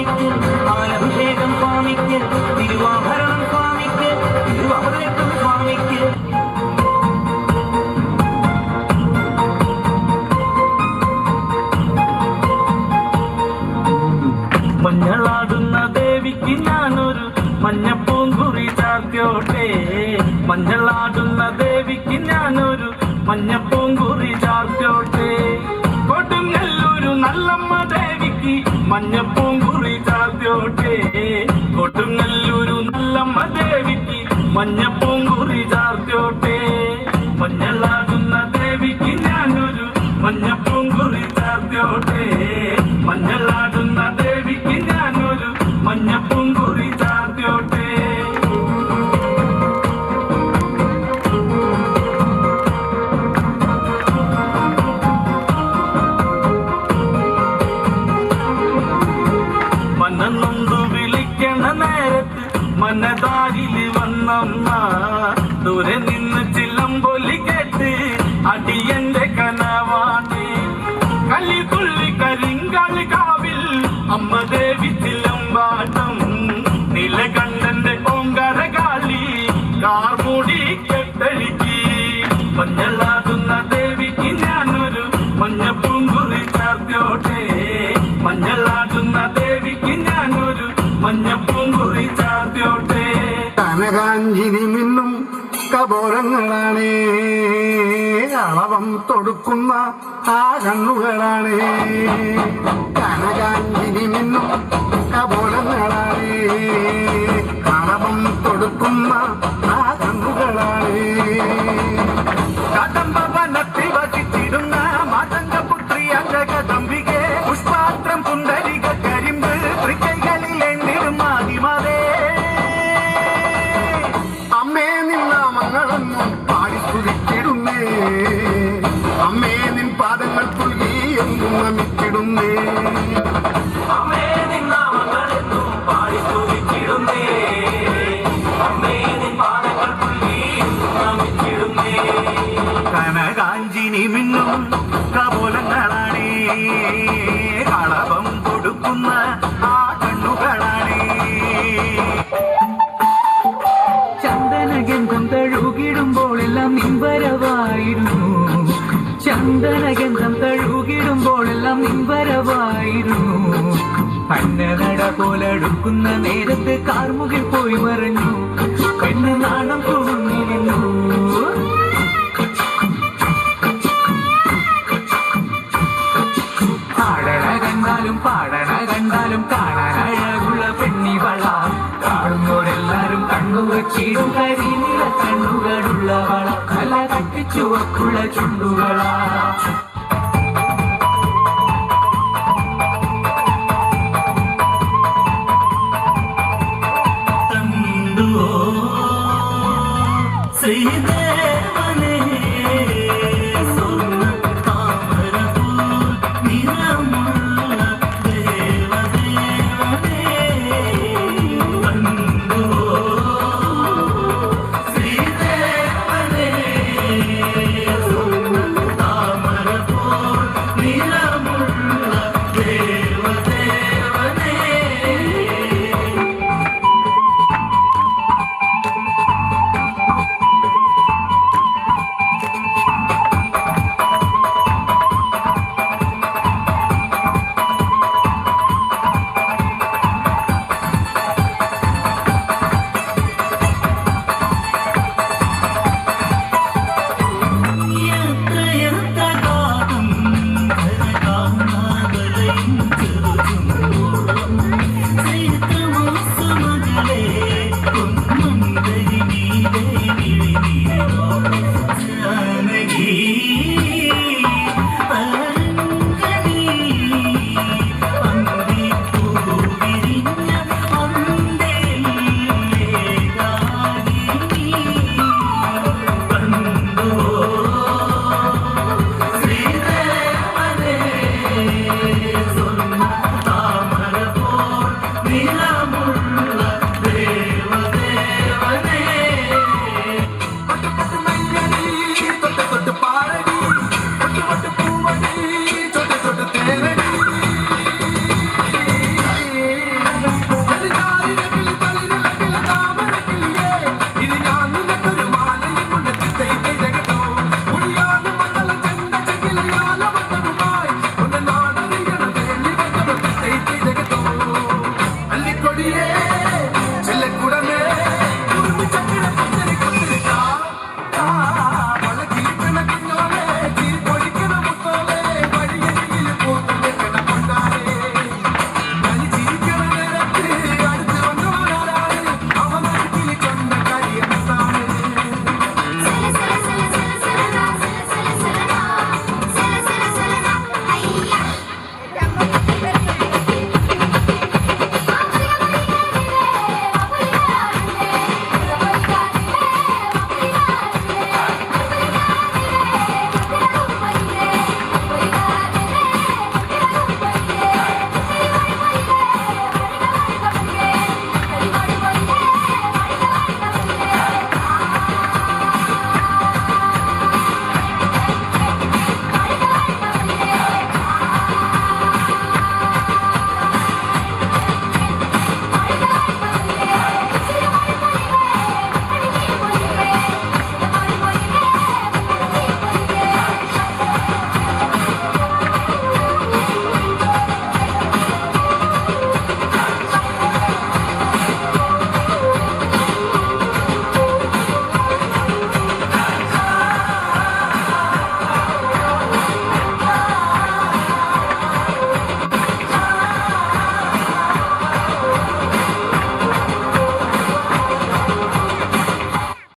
സ്വാമിക്ക് പാലഭിഷേകം സ്വാമിക്ക് തിരുവാഭരണം സ്വാമിക്ക് തിരുവാഭരണം സ്വാമിക്ക്. മഞ്ഞളാടുന്ന ദേവിക്ക് ഞാനൊരു മഞ്ഞപ്പൂങ്കുറി ചാർത്തോട്ടെ മഞ്ഞളാടുന്ന ദേവിക്ക് ഞാനൊരു മഞ്ഞപ്പൂങ്കുറി ചാർത്തോട്ടെ കൊടുങ്ങല്ലൊരു നല്ലമ്മ ദേവിക്ക് മഞ്ഞപ്പൂങ്കുറി ചാർത്തോട്ടെ കൊടുങ്ങല്ലൊരു നല്ലമ്മ ദേവിക്ക് മഞ്ഞപ്പൂങ്കുറി ചാർത്തോട്ടെ മഞ്ഞളാകുന്ന ദേവിക്ക് ഞാനൊരു മഞ്ഞപ്പൂങ്കുറി ചാർത്തോട്ടെ വന്നമ്മ ദൂരെ നിന്ന് ചില്ലമ്പൊലി കേട്ട് അടിയന്റെ കനവാണ്. കലി തുള്ളി കരിങ്കാലി കാവിൽ അമ്മ ദേവി ചിലമ്പാട്ടം നിലകണ്ഠന്റെ ഓങ്കാര കാളി കാർമൂടി കനകാഞ്ചിനി മിന്നും കബോരങ്ങളാണ്. അളവം തൊടുക്കുന്ന ആ കണ്ണുകളാണ്. കനകാഞ്ചിനി മിന്നും കബോരങ്ങളാണ്. അളവം തൊടുക്കുന്ന ചന്ദനഗന്ധം തഴുകിടുമ്പോൾ എല്ലാം നിൻവരവായിരുന്നു ചന്ദനഗന്ധം തഴുകിടുമ്പോൾ എല്ലാം നിൻവരവായിരുന്നു പന്നനട പോലടുക്കുന്ന നേരത്ത് കാർമുകിൽ പോയി മറിഞ്ഞു. പെണ്ണ് നാണം തുണിഞ്ഞിരുന്നു കരിനില കണ്ണുകളുള്ളവള കല ചുണ്ടുകളാ. ശ്രീദേവി